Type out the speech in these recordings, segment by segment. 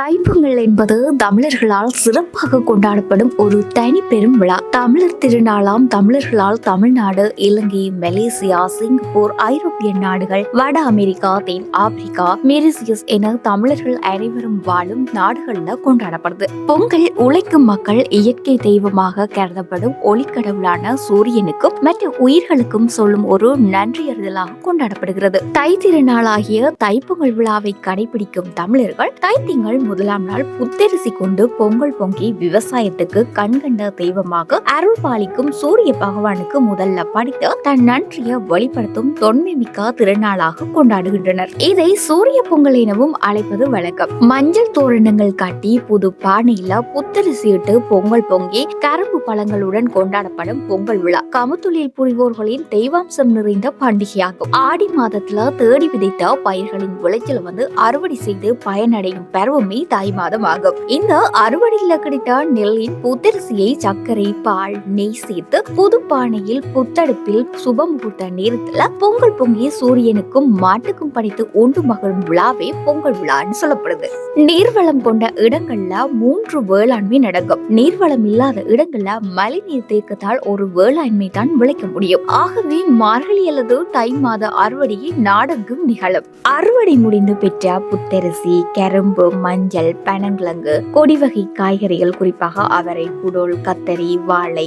தைப்பொங்கல் என்பது தமிழர்களால் சிறப்பாக கொண்டாடப்படும் ஒரு தனி பெரும் விழா. தமிழர் திருநாளாம் தமிழர்களால் தமிழ்நாடு இலங்கை மலேசியா சிங்கப்பூர் ஐரோப்பிய நாடுகள் வட அமெரிக்கா தென் ஆப்பிரிக்கா மெரிசியஸ் என தமிழர்கள் அனைவரும் வாழும் நாடுகள்ல கொண்டாடப்படுது. பொங்கல் உழைக்கும் மக்கள் இயற்கை தெய்வமாக கருதப்படும் ஒளிக்கடவுளான சூரியனுக்கும் மற்ற உயிர்களுக்கும் சொல்லும் ஒரு நன்றியறிதலாக கொண்டாடப்படுகிறது. தை திருநாளாகிய தைப்பொங்கல் விழாவை கடைபிடிக்கும் தமிழர்கள் தைத்திங்கள் முதலாம் நாள் புத்தரிசி கொண்டு பொங்கல் பொங்கி விவசாயத்துக்கு கண்கண்ட தெய்வமாக அருள் பாலிக்கும் சூரிய பகவானுக்கு முதல்ல படித்து தன் நன்றியை வெளிப்படுத்தும் தொன்மை மிக்க திருநாளாக கொண்டாடுகின்றனர். இதை சூரிய பொங்கல் எனவும் அழைப்பது வழக்கம். மஞ்சள் தோரணங்கள் கட்டி புது பானையில புத்தரிசி இட்டு பொங்கல் பொங்கி கரும்பு பழங்களுடன் கொண்டாடப்படும் பொங்கல் விழா கமுத்தொழில் புரிவோர்களின் தெய்வாம்சம் நிறைந்த பண்டிகையாகும். ஆடி மாதத்துல தேடி விதைத்த பயிர்களின் விளைச்சல் வந்து அறுவடை செய்து பயனடையும் பருவமே தை மாதம் ஆகும் இந்த அறுவடையில் கிடைத்த நெல்லின் புத்தரிசியை சர்க்கரை பால் நெய் சேர்த்து புது பானையில் புத்தடுப்பில் சுபம் முகூர்த்த நேரத்துல பொங்கல் பொங்கி சூரியனுக்கும் மாட்டுக்கும் படைத்து உண்டு மகிழும் விழாவே பொங்கல் விழான்னு சொல்லப்படுது. நீர்வளம் கொண்ட இடங்கள்ல மூன்று வேளாண்மை நடக்கும். நீர்வளம் இல்லாத இடங்கள்ல மழைநீர் தேக்கத்தால் ஒரு வேளாண்மை தான் விளைக்க முடியும். ஆகவே மார்கழி அல்லது தை மாத அறுவடையை நாடெங்கும் நிகழும். அறுவடை முடிந்து பெற்ற புத்தரிசி கரும்பு மஞ்சள் மஞ்சள் பனங்கிழங்கு கொடி வகை காய்கறிகள் குறிப்பாக அவரை புடோல் கத்தரி வாழை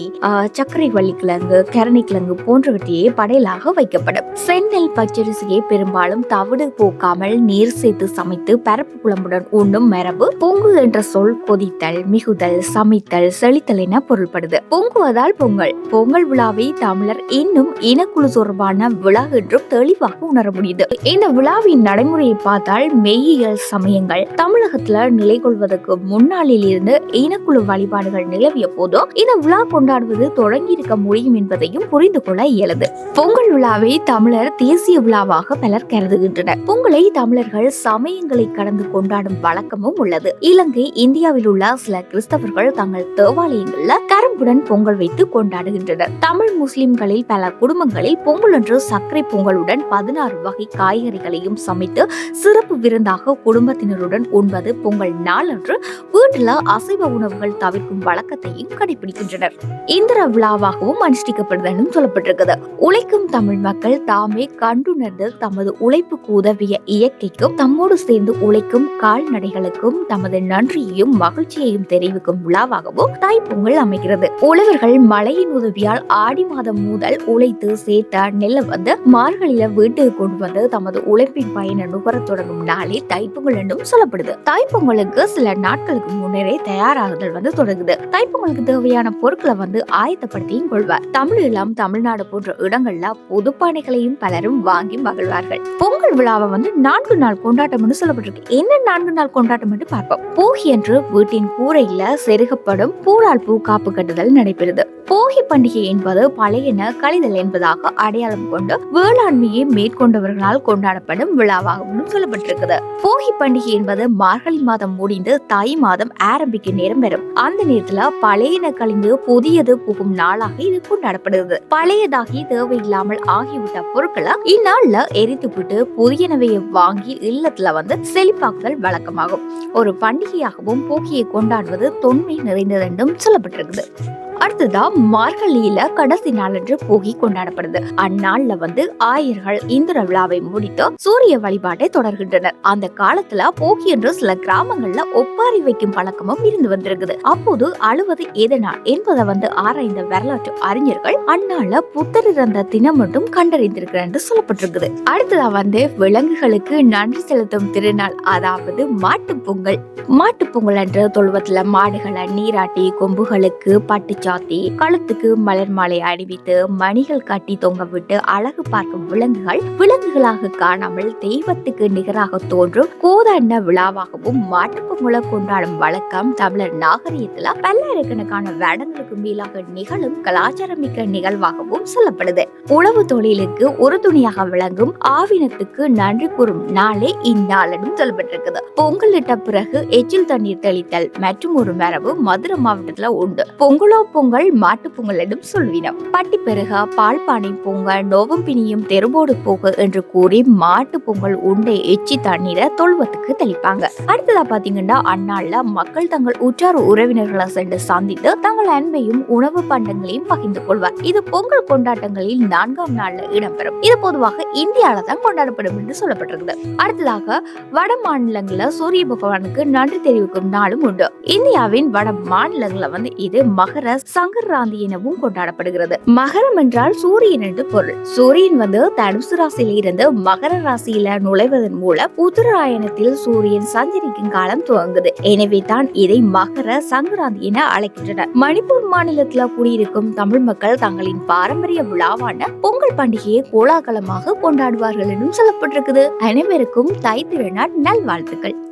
சர்க்கரை வள்ளிக்கிழங்கு கரணிக்கிழங்கு போன்றவற்றையே படையலாக வைக்கப்படும். செந்நெல் பச்சரிசியை பெரும்பாலும் தவிடு போக்காமல் நீர் சேர்த்து சமைத்து பரப்பு குழம்புடன் உண்ணும் மரபு பொங்கு என்ற சொல் கொதித்தல் மிகுதல் சமைத்தல் செழித்தல் என பொருள்படுது. பொங்குவதால் பொங்கல். பொங்கல் விழாவை தமிழர் இன்னும் இனக்குழு தொடர்பான விழா என்றும் தெளிவாக உணர முடியுது இந்த விழாவின் நடைமுறையை பார்த்தால் மெய்யியல் சமயங்கள் தமிழகத்தில் நிலை கொள்வதற்கு முன்னாளில் இருந்து இனக்குழு வழிபாடுகள் நிலவிய போதும் இந்த விழா கொண்டாடுவது தொடங்கி இருக்க முடியும் என்பதையும் புரிந்து கொள்ள இயலுது. பொங்கல் விழாவை தமிழர் தேசிய விழாவாக பலர் கருதுகின்றனர். பொங்கலை தமிழர்கள் சமயங்களை கடந்து கொண்டாடும் வழக்கமும் உள்ளது. இலங்கை இந்தியாவில் உள்ள சில கிறிஸ்தவர்கள் தங்கள் தேவாலயங்கள்ல கரும்புடன் பொங்கல் வைத்து கொண்டாடுகின்றனர். தமிழ் முஸ்லிம்களில் பல குடும்பங்களில் பொங்கல் அன்று சர்க்கரை பொங்கலுடன் பதினாறு வகை காய்கறிகளையும் சமைத்து சிறப்பு விருந்தாக குடும்பத்தினருடன் உண்பது பொங்கல் நாளன்று வீட்டில் அசைவ உணவுகள் தவிர்க்கும் வழக்கத்தையும் கடைபிடிக்கின்றனர் இந்திர விழாவாகவும் அனுஷ்டிக்கப்படுதலும் சொல்லப்பட்டிருக்குது உழைக்கும் தமிழ் மக்கள் தாமே கண்டுணர்ந்து தமது உழைப்புக்கு உதவிய இயற்கைக்கும் தம்மோடு சேர்ந்து உழைக்கும் கால்நடைகளுக்கும் தமது நன்றியையும் மகிழ்ச்சியையும் தெரிவிக்கும் விழாவாகவும் தாய்ப்பொங்கல் அமைகிறது. உழவர்கள் மழையின் உதவியால் ஆடி மாதம் முதல் உழைத்து சேர்த்த நெல்லை வந்து மார்கழியில வீட்டுக்கு கொண்டு வந்து தமது உழைப்பின் பயனை நுகரத் தொடங்கும் நாளே தைப்பொங்கல் என்றும் சொல்லப்படுது. தைப்பொங்கலுக்கு சில நாட்களுக்கு முன்னரே தயாராகுதல் வந்து தொடங்குது. தைப்பொங்கலுக்கு தேவையான பொருட்களை வந்து ஆயத்தப்படுத்தியும் கொள்வார். தமிழீழம் தமிழ்நாடு போன்ற இடங்கள்ல புதுப்பானைகளையும் பலரும் வாங்கி மகிழ்வார்கள். பொங்கல் விழாவை வந்து நான்கு நாள் கொண்டாட்டம் சொல்லப்பட்டிருக்கு. என்ன நான்கு நாள் கொண்டாட்டம் என்று பார்ப்போம். போகி என்று வீட்டின் கூரையில செருகப்படும் பூலால் பூ காப்பு கட்டுதல் நடைபெறுது. போகி பண்டிகை என்பது பழையன கழிதல் என்பதாக அடையாளம் கொண்டு வேளாண்மையை மேற்கொண்டவர்களால் கொண்டாடப்படும் விழாவாகவும் சொல்லப்பட்டிருக்குது. போகி பண்டிகை என்பது மார்கழி மாதம் முடிந்து தை மாதம் ஆரம்பிக்க நேரம் வரும். அந்த நேரத்துல பழையன கழிந்து புதியது புகும் நாளாக இது கொண்டாடப்படுகிறது பழையதாகி தேவையில்லாமல் ஆகிவிட்ட பொருட்களை இந்நாள்ல எரித்து விட்டு புதியனவையை வாங்கி இல்லத்துல வந்து செழிப்பாக்குதல் வழக்கமாகும். ஒரு பண்டிகையாகவும் போக்கியை கொண்டாடுவது தொன்மை நிறைந்தது என்றும் சொல்லப்பட்டிருக்குது. அடுத்ததா மார்கழியில கடைசி நாளன்று போகி கொண்டாடப்படுது. அந்நாள்ல வந்து ஆயர்கள் இந்திர விழாவை முடித்து சூரிய வழிபாட்டை தொடர்கின்றனர். அந்த காலத்துல போகி என்று சில கிராமங்கள்ல ஒப்பாரி வைக்கும் பழக்கமும் இருந்து வந்திருக்குது. அப்போது அழுவது எதனால் என்பதை வந்து ஆராய்ந்த வரலாற்று அறிஞர்கள் அந்நாள்ல புத்தர் இறந்த தினம் மட்டும் கண்டறிந்திருக்கிறார் என்று சொல்லப்பட்டிருக்குது. அடுத்ததா வந்து விலங்குகளுக்கு நன்றி செலுத்தும் திருநாள் அதாவது மாட்டுப் பொங்கல். மாட்டுப் பொங்கல் என்ற தொழுவத்துல மாடுகளை நீராட்டி கொம்புகளுக்கு பட்டுச்சு சாத்தி கழுத்துக்கு மலர் மாலை அணிவித்து மணிகள் கட்டி தொங்கவிட்டு அழகு பார்க்கும் விலங்குகள் விலங்குகளாக காணாமல் தெய்வத்துக்கு நிகராக தோன்றும் கோதண்ண விழாவாகவும் மாட்டுப் மூலம் கொண்டாடும் வழக்கம் தமிழர் நாகரிகத்துல பல்லாயிரக்கணக்கான வருடங்களுக்கு மேலாக நிகழும் கலாச்சாரமிக்க நிகழ்வாகவும் சொல்லப்படுது. உழவு தொழிலுக்கு ஒரு துணியாக விளங்கும் ஆவினத்துக்கு நன்றி கூறும் நாளே இந்நாளனும் சொல்லப்பட்டிருக்குது. பொங்கலிட்ட பிறகு எச்சில் தண்ணீர் தெளித்தல் மற்றும் ஒரு மரபு மதுரை மாவட்டத்துல உண்டு. பொங்கலோ பொங்கல் மாட்டுப் பொங்கல் சொல்வினம். பட்டி பெருக பால்பானை பொங்க நோவும் பிணியும் தெருவோடு போக என்று கூறி மாட்டு பொங்கல் உண்டை எச்சி தண்ணீரை தொழுவத்துக்கு தெளிப்பாங்க. அடுத்ததா பாத்தீங்கன்னா அந்நாள்ல மக்கள் தங்கள் உற்றார் உறவினர்களை சென்று சந்தித்து தங்கள் அன்பையும் உணவு பண்டங்களையும் பகிர்ந்து கொள்வார். இது பொங்கல் கொண்டாட்டங்களில் நான்காம் நாள்ல இடம்பெறும். இது பொதுவாக இந்தியால தான் கொண்டாடப்படும் என்று சொல்லப்பட்டிருக்குது. அடுத்ததாக வட மாநிலங்களில் சூரிய பகவானுக்கு நன்றி தெரிவிக்கும் நாளும் உண்டு. இந்தியாவின் வட மாநிலங்களில் வந்து இது மகர சங்கராந்தி எனவும் கொண்டாடப்படுகிறது. மகரம் என்றால் சூரியன் என்று பொருள். சூரியன் வந்து தனுசு ராசியில இருந்து மகர ராசியில நுழைவதன் மூலம் உத்தராயணத்தில் சூரியன் சஞ்சரிக்கும் காலம் துவங்குது. எனவே தான் இதை மகர சங்கராந்தி என அழைக்கின்றனர். மணிப்பூர் மாநிலத்தில் குடியிருக்கும் தமிழ் மக்கள் தங்களின் பாரம்பரிய விழாவான பொங்கல் பண்டிகையை கோலாகலமாக கொண்டாடுவார்கள் என்றும் சொல்லப்பட்டிருக்குது. அனைவருக்கும் தை திருநாள் நல்வாழ்த்துக்கள்.